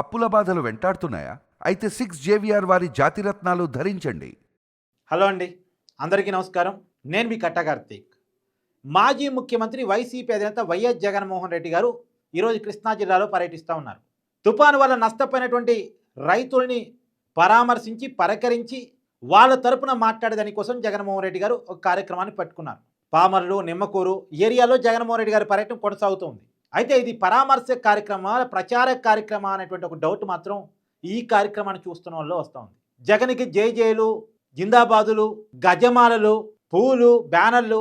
అప్పుల బాధలు వెంటాడుతున్నాయా? అయితే సిక్స్ జేవిఆర్ వారి జాతిరత్నాలు ధరించండి. హలో అండి. అందరికీ నమస్కారం. నేను మీ కట్ట కార్తీక్. మాజీ ముఖ్యమంత్రి వైసీపీ అధినేత వైఎస్ జగన్మోహన్ రెడ్డి గారు ఈరోజు కృష్ణా జిల్లాలో పర్యటిస్తూ ఉన్నారు. తుఫాను వల్ల నష్టపోయినటువంటి రైతుల్ని పరామర్శించి పరకరించి వాళ్ళ తరపున మాట్లాడేదాని కోసం జగన్మోహన్ రెడ్డి గారు ఒక కార్యక్రమాన్ని పట్టుకున్నారు. పామర్లు నిమ్మకూరు ఏరియాలో జగన్మోహన్ రెడ్డి గారి పర్యటన కొనసాగుతుంది అయితే ఇది పరామర్శ కార్యక్రమా ప్రచార కార్యక్రమం అనేటువంటి ఒక డౌట్ మాత్రం ఈ కార్యక్రమాన్ని చూస్తున్న వాళ్ళు వస్తుంది జగన్కి జయజయలు జిందాబాదులు గజమాలలు పూలు బ్యానర్లు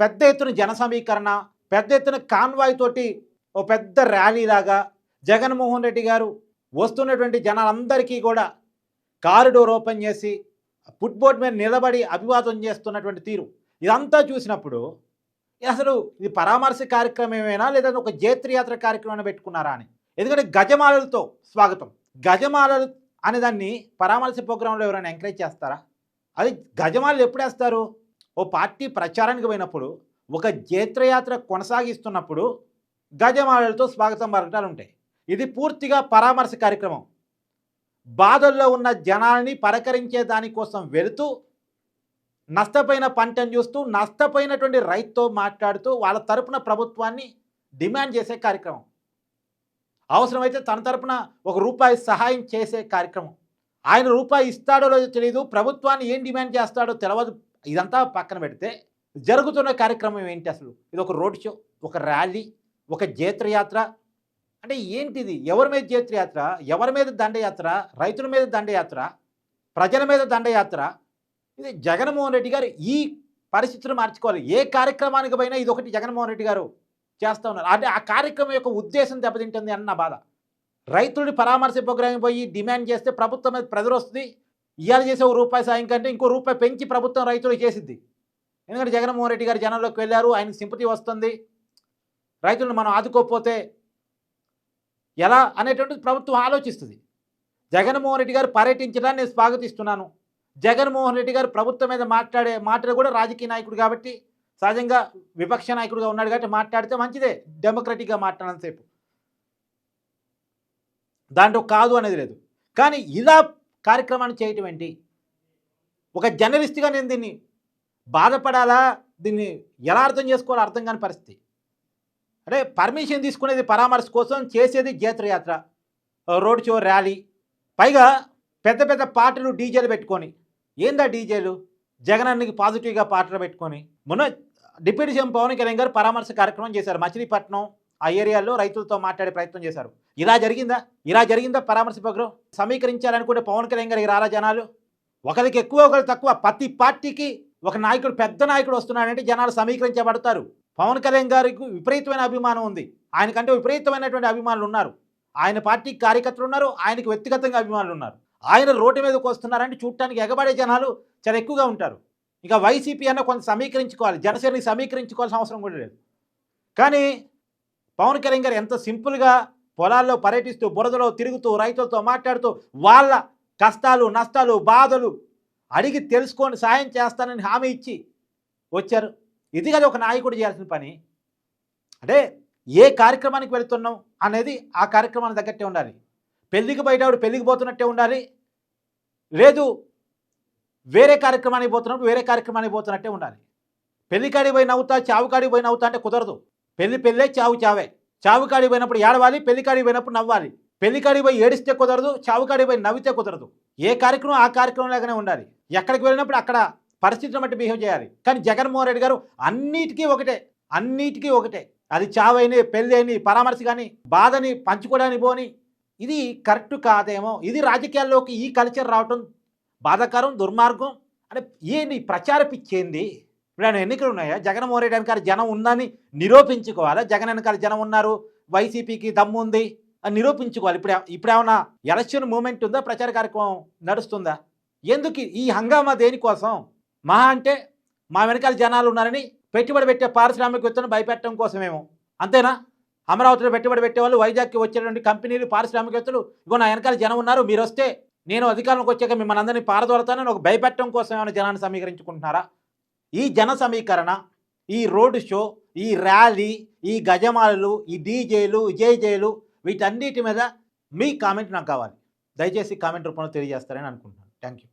పెద్ద ఎత్తున జన సమీకరణ పెద్ద ఎత్తున కాన్వాయ్ తోటి ఓ పెద్ద ర్యాలీ లాగా జగన్మోహన్ రెడ్డి గారు వస్తున్నటువంటి జనాలందరికీ కూడా కారిడోర్ ఓపెన్ చేసి ఫుట్బోర్డ్ మీద నిలబడి అభివాదం చేస్తున్నటువంటి తీరు. ఇదంతా చూసినప్పుడు అసలు ఇది పరామర్శ కార్యక్రమమేనా లేదా ఒక జేత్రయాత్ర కార్యక్రమం పెట్టుకున్నారా అని? ఎందుకంటే గజమాలలతో స్వాగతం. గజమాలలు అనే దాన్ని పరామర్శ ప్రోగ్రాంలో ఎవరైనా ఎంకరేజ్ చేస్తారా? అది గజమాలలు ఎప్పుడు వేస్తారు? ఓ పార్టీ ప్రచారానికి పోయినప్పుడు ఒక జేత్రయాత్ర కొనసాగిస్తున్నప్పుడు గజమాలలతో స్వాగతం పలకటాలు ఉంటాయి. ఇది పూర్తిగా పరామర్శ కార్యక్రమం. బాధల్లో ఉన్న జనాల్ని పరకరించే దానికోసం వెళుతూ నష్టపోయిన పంటను చూస్తూ నష్టపోయినటువంటి రైతుతో మాట్లాడుతూ వాళ్ళ తరపున ప్రభుత్వాన్ని డిమాండ్ చేసే కార్యక్రమం. అవసరమైతే తన తరపున ఒక రూపాయి సహాయం చేసే కార్యక్రమం. ఆయన రూపాయి ఇస్తాడో లేదో తెలియదు ప్రభుత్వాన్ని ఏం డిమాండ్ చేస్తాడో తెలియదు ఇదంతా పక్కన పెడితే జరుగుతున్న కార్యక్రమం ఏంటి అసలు? ఇది ఒక రోడ్ షో ఒక ర్యాలీ ఒక జేత్రయాత్ర? అంటే ఏంటిది? ఎవరి మీద జేత్రయాత్ర? ఎవరి మీద దండయాత్ర? రైతుల మీద దండయాత్ర? ప్రజల మీద దండయాత్ర? ఇది జగన్మోహన్ రెడ్డి గారు ఈ పరిస్థితులు మార్చుకోవాలి. ఏ కార్యక్రమానికి పోయినా ఇది ఒకటి జగన్మోహన్ రెడ్డి గారు చేస్తూ ఉన్నారు. అంటే ఆ కార్యక్రమం యొక్క ఉద్దేశం దెబ్బతింటుంది అన్న బాధ. రైతులని పరామర్శ ప్రోగ్రాం పోయి డిమాండ్ చేస్తే ప్రభుత్వం మీద ప్రజలు వస్తుంది. ఇవాళ చేసే ఒక రూపాయి సాయం కంటే ఇంకో రూపాయి పెంచి ప్రభుత్వం రైతులు చేసిద్ది. ఎందుకంటే జగన్మోహన్ రెడ్డి గారు జనంలోకి వెళ్ళారు ఆయనకు సింపతి వస్తుంది. రైతులను మనం ఆదుకోకపోతే ఎలా అనేటువంటిది ప్రభుత్వం ఆలోచిస్తుంది. జగన్మోహన్ రెడ్డి గారు పర్యటించడాన్ని నేను స్వాగతిస్తున్నాను. జగన్మోహన్ రెడ్డి గారు ప్రభుత్వం మీద మాట్లాడే మాటలు కూడా రాజకీయ నాయకుడు కాబట్టి సహజంగా విపక్ష నాయకుడుగా ఉన్నాడు కాబట్టి మాట్లాడితే మంచిదే డెమోక్రటిక్గా సేపు. దాంట్లో కాదు అనేది లేదు. కానీ ఇలా కార్యక్రమాన్ని చేయటం ఏంటి? ఒక జర్నలిస్ట్గా నేను దీన్ని బాధపడాలా? దీన్ని ఎలా అర్థం చేసుకోవాలో అర్థం కాని పరిస్థితి. అంటే పర్మిషన్ తీసుకునేది పరామర్శ కోసం చేసేది జేత్రయాత్ర రోడ్ షో ర్యాలీ పైగా పెద్ద పెద్ద పాటలు డీజేలు పెట్టుకొని ఏందా డీజేలు? జగనానికి పాజిటివ్గా పాటలు పెట్టుకొని. మొన్న డిప్యూటీ సీఎం పవన్ కళ్యాణ్ గారు పరామర్శ కార్యక్రమం చేశారు. మచిలీపట్నం ఆ ఏరియాలో రైతులతో మాట్లాడే ప్రయత్నం చేశారు. ఇలా జరిగిందా? ఇలా జరిగిందా పరామర్శ ప్రోగ్రాం సమీకరించాలనుకుంటే పవన్ కళ్యాణ్ గారికి రారా జనాలు? ఒకరికి ఎక్కువ ఒకరు తక్కువ. ప్రతి పార్టీకి ఒక నాయకుడు పెద్ద నాయకుడు వస్తున్నాడంటే జనాలు సమీకరించబడతారు. పవన్ కళ్యాణ్ గారికి విపరీతమైన అభిమానం ఉంది. ఆయనకంటే విపరీతమైనటువంటి అభిమానులు ఉన్నారు. ఆయన పార్టీకి కార్యకర్తలు ఉన్నారు. ఆయనకు వ్యక్తిగతంగా అభిమానులు ఉన్నారు. ఆయన రోడ్డు మీదకి వస్తున్నారంటే చూడటానికి ఎగబడే జనాలు చాలా ఎక్కువగా ఉంటారు. ఇక వైసీపీ అన్న కొంత సమీకరించుకోవాలి. జనసేనకి సమీకరించుకోవాల్సిన అవసరం కూడా లేదు. కానీ పవన్ కళ్యాణ్ గారు ఎంత సింపుల్గా పొలాల్లో పర్యటిస్తూ బురదలో తిరుగుతూ రైతులతో మాట్లాడుతూ వాళ్ళ కష్టాలు నష్టాలు బాధలు అడిగి తెలుసుకొని సాయం చేస్తానని హామీ ఇచ్చి వచ్చారు. ఇది కదా ఒక నాయకుడు చేయాల్సిన పని. అంటే ఏ కార్యక్రమానికి వెళుతున్నాం అనేది ఆ కార్యక్రమానికి తగ్గట్టే ఉండాలి. పెళ్ళికి ఆవిడ పెళ్ళికి పోతున్నట్టే ఉండాలి. లేదు వేరే కార్యక్రమానికి పోతున్నప్పుడు వేరే కార్యక్రమానికి పోతున్నట్టే ఉండాలి. పెళ్ళి కాడికి పోయి నవ్వుతా చావు కాడికి పోయి నవ్వుతా అంటే కుదరదు. పెళ్ళి పెళ్ళే చావు చావే. చావు కాడికి పోయినప్పుడు ఏడవాలి పెళ్ళి కాడికి పోయినప్పుడు నవ్వాలి. పెళ్ళి కాడికి పోయి ఏడిస్తే కుదరదు చావు కాడికి పోయి నవ్వితే కుదరదు. ఏ కార్యక్రమం ఆ కార్యక్రమం లాగానే ఉండాలి. ఎక్కడికి వెళ్ళినప్పుడు అక్కడ పరిస్థితిని బట్టి బిహేవ్ చేయాలి. కానీ జగన్మోహన్ రెడ్డి గారు అన్నిటికీ ఒకటే అన్నిటికీ ఒకటే. అది చావైని పెళ్ళి అయిని పరామర్శ కానీ బాధని పంచుకోవడానికి పోని ఇది కరెక్ట్ కాదేమో. ఇది రాజకీయాల్లోకి ఈ కల్చర్ రావటం బాధాకరం దుర్మార్గం అంటే ఏంటి ప్రచార పిచ్చేంది? ఇప్పుడు ఆయన ఎన్నికలు ఉన్నాయా? జగన్మోహన్ రెడ్డి వెనకాల జనం ఉందని నిరూపించుకోవాలా? జగన్ వెనకాల జనం ఉన్నారు వైసీపీకి దమ్ము ఉంది అని నిరూపించుకోవాలి. ఇప్పుడు ఇప్పుడు ఏమైనా ఎలక్షన్ మూమెంట్ ఉందా? ప్రచార కార్యక్రమం నడుస్తుందా? ఎందుకు ఈ హంగామా దేనికోసం? మహా అంటే మా వెనకాల జనాలు ఉన్నారని పెట్టుబడి పెట్టే పారిశ్రామికవేత్తను భయపెట్టడం కోసమేమో. అంతేనా? అమరావతిలో పెట్టుబడి పెట్టేవాళ్ళు వైజాగ్కి వచ్చేటువంటి కంపెనీలు పారిశ్రామికవేత్తలు ఇగో నా వెనకాల జనం ఉన్నారు మీరు వస్తే నేను అధికారంలోకి వచ్చాక మిమ్మల్ని అందరినీ పారదోలతానని ఒక భయపెట్టడం కోసం ఏమైనా జనాన్ని సమీకరించుకుంటున్నారా? ఈ జన సమీకరణ ఈ రోడ్ షో ఈ ర్యాలీ ఈ గజమాలలు ఈ డీజేలు జేజేలు వీటన్నిటి మీద మీ కామెంట్ నాకు కావాలి. దయచేసి కామెంట్ రూపంలో తెలియజేస్తారని అనుకుంటున్నాను. Thank you